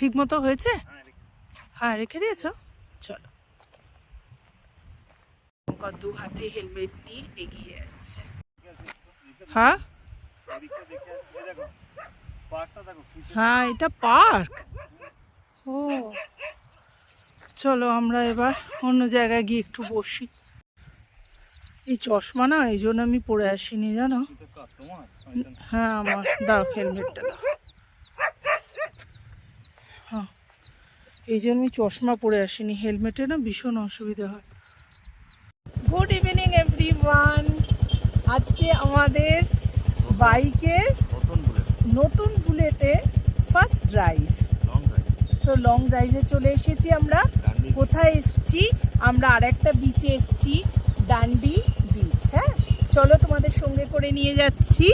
ঠিক মতো হয়েছে? হ্যাঁ, রেখে- দিয়েছ? চলো। দু হাতে হেলমেট নিয়ে এগিয়ে যাচ্ছে। হ্যাঁ। হ্যাঁ এটা পার্ক। ও। চলো আমরা এবার অন্য জায়গায় গিয়ে একটু বসি। এই চশমা না এই জন্য আমি পরে আসিনি জানো। হ্যাঁ আমার দাও হেলমেটটা দাও। হ্যাঁ। এই জন্য আমি চশমা পরে আসিনি হেলমেটে না ভীষণ অসুবিধা হয়। গুড ইভিনিং এভরিওয়ান আজকে আমাদের বাইকের নতুন বুলেটে ফার্স্ট ড্রাইভ তো লং ড্রাইভে চলে এসেছি আমরা। কোথায় এসেছি? আমরা আর একটা বিচে এসেছি ডান্ডি বিচ হ্যাঁ? চলো তোমাদের সঙ্গে করে নিয়ে যাচ্ছি।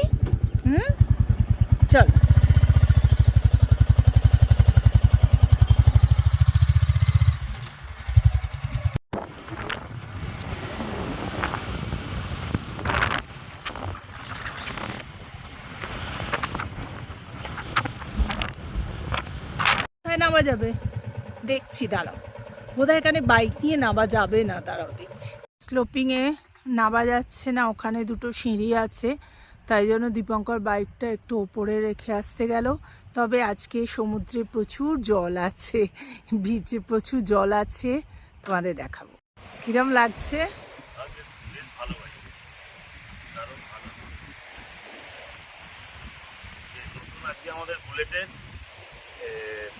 হুম? চলো। কোথায় নামা যাবে। দেখছি, দাঁড়াও। বোধহয় এখানে বাইক নিয়ে নামা যাবে না, দাঁড়াও দেখছি। স্লোপিংয়ে নামা যাচ্ছে না, ওখানে দুটো সিঁড়ি আছে। তাই জন্য দীপঙ্কর বাইকটা একটু ওপরে রেখে আসতে গেল। তবে আজকে সমুদ্রে প্রচুর জল আছে বিচে প্রচুর জল আছে। তোমাদের দেখাবো। কিরম লাগছে? আমাদের বুলেটের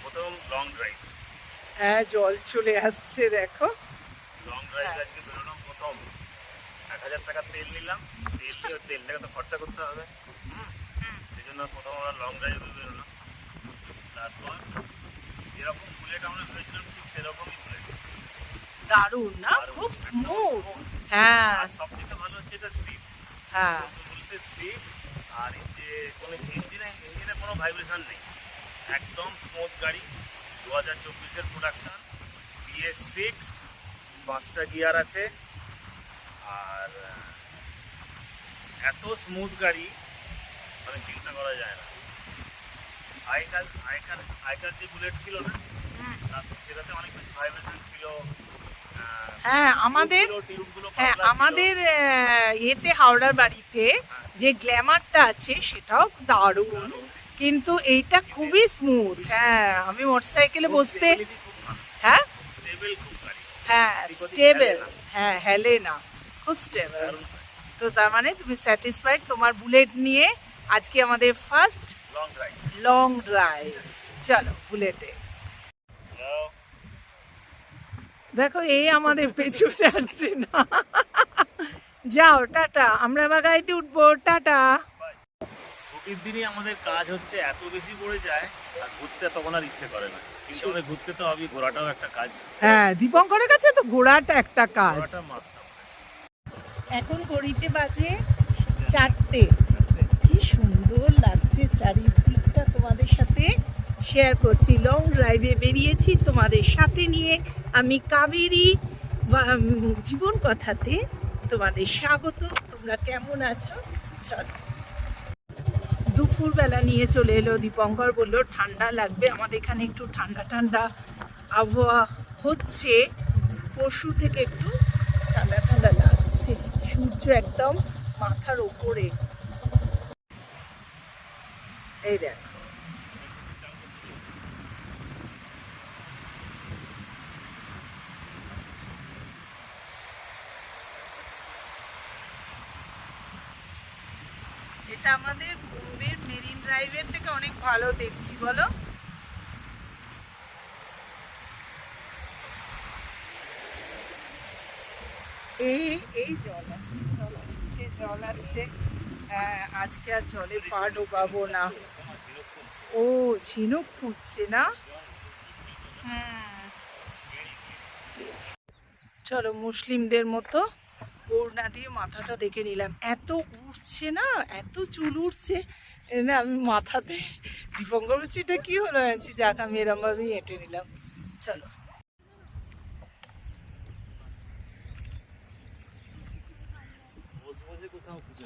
প্রথম লং ড্রাইভ হ্যাঁ জল চলে আসছে দেখো। লং ড্রাইভ আজকে বেরোলাম প্রথম। এক হাজার টাকা তেল নিলাম। তেল নিয়ে ওই তেলটাকে তো খরচা করতে হবে? সেই জন্য প্রথম আমরা লং ড্রাইভে বেরোলাম। তারপর যেরকম বুলেট আমরা ভেবেছিলাম ঠিক সেরকমই বুলেট দারুণ না? খুব স্মুথ হ্যাঁ। আর সব থেকে ভালো হচ্ছে এটা সিট হ্যাঁ। সিট আর এই যে কোনো ইঞ্জিনে ইঞ্জিনে কোনো ভাইব্রেশন নেই। একদম স্মুথ গাড়ি। দু হাজার চব্বিশের প্রোডাকশান বিএস সিক্স পাঁচটা গিয়ার আছে। আর এত স্মুথ গাড়ি মানে চিন্তা করা যায় না। আগেকার আগেকার আগেকার যে বুলেট ছিল না সেটাতে অনেক বেশি ভাইব্রেশন ছিল। হ্যাঁ আমাদের হ্যাঁ আমাদের হাওড়ার বাড়িতে যে গ্ল্যামারটা আছে সেটাও দারুণ। কিন্তু এইটা খুবই স্মুথ হ্যাঁ আমি মোটরসাইকেলে বসতে। হ্যাঁ? হ্যাঁ স্টেবল হ্যাঁ হেলে না। খুব স্টেবল তো তার মানে তুমি স্যাটিসফাইড তোমার বুলেট নিয়ে আজকে আমাদের ফার্স্ট লং ড্রাইভ চলো বুলেটে দেখো এই আমাদের পেছু ছাড়ছে না। যাও টাটা। আমরা আবার গাড়িতে উঠবো। টাটা। ছুটির দিনই আমাদের কাজ হচ্ছে এত বেশি পড়ে যায় আর ঘুরতে তখন আর ইচ্ছে করে না। কিন্তু আমাদের ঘুরতে তো হবে ঘোরাটাও একটা কাজ। হ্যাঁ দীপঙ্করের কাছে তো ঘোড়াটা একটা কাজ। ঘোরাটা মাস্ট এখন ঘড়িতে বাজে চারটে। কি সুন্দর লাগছে চারিদিকটা তোমাদের সাথে শেয়ার করছি। লং ড্রাইভে বেরিয়েছি তোমাদের সাথে নিয়ে। আমি কাবেরী বা- জীবন কথাতে তোমাদের স্বাগত। তোমরা কেমন আছো? চলো। দুপুরবেলা নিয়ে চলে এলো। দীপঙ্কর বলল, ঠান্ডা লাগবে, আমাদের এখানে একটু ঠান্ডা ঠান্ডা আবহাওয়া হচ্ছে। পরশু থেকে একটু ঠান্ডা ঠান্ডা লাগছে। সূর্য একদম মাথার ওপরে। এই দেখ। আমাদের ড্রাইভের থেকে অনেক ভালো দেখছি, বলো। এই এই জল আসছে জল আসছে আজকে আর জলে পা ডোবাবো না। ও, ঝিনুক ফুটছে না? চলো, মুসলিমদের মতো ওড়না দিয়ে মাথাটা দেখে নিলাম। এত উঠছে না, এত চুল উঠছে এ না, আমি মাথাতে দীপঙ্কর বলছি, এটা কি হলো? আছি যাক, আমি এরমভাবেই হেঁটে নিলাম। চলো।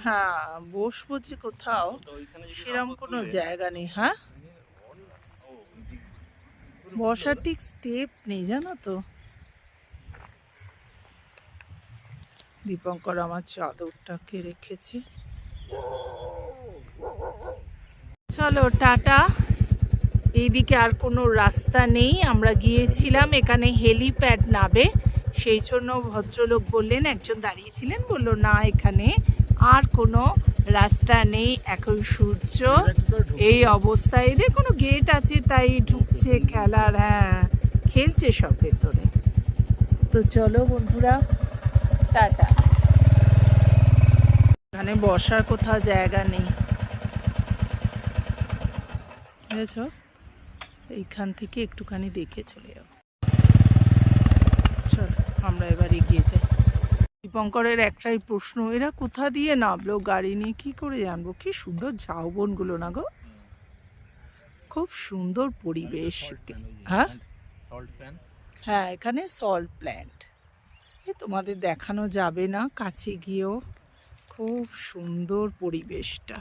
হ্যাঁ বসবো যে কোথাও সেরকম কোনো জায়গা নেই হ্যাঁ? বসার ঠিক স্টেপ নেই, জানো তো। দীপঙ্কর আমার চাদরটাকে রেখেছে। চলো, টাটা। এইদিকে আর কোনো রাস্তা নেই। আমরা গিয়েছিলাম, এখানে হেলিপ্যাড নাবে সেই জন্য ভদ্রলোক বললেন, একজন দাঁড়িয়েছিলেন? বলল, না, এখানে আর কোনো রাস্তা নেই। এখন সূর্য এই অবস্থায়, এদের কোনো গেট আছে, তাই ঢুকছে খেলার হ্যাঁ খেলছে সব ভেতরে। তো চলো বন্ধুরা, টাটা। এখানে বসার কোথাও জায়গা নেই। বুঝেছ এইখান থেকে একটুখানি দেখে চলে যাব চল, আমরা এবার এগিয়ে যাই। দীপঙ্করের একটাই প্রশ্ন, এরা কোথা দিয়ে নামলো, গাড়ি নিয়ে কি করে জানব? কি সুন্দর ঝাউবনগুলো না গো? খুব সুন্দর পরিবেশ। হ্যাঁ? হ্যাঁ এখানে সল্ট প্ল্যান্ট এ তোমাদের দেখানো যাবে না, কাছে গিয়েও। খুব সুন্দর পরিবেশটা।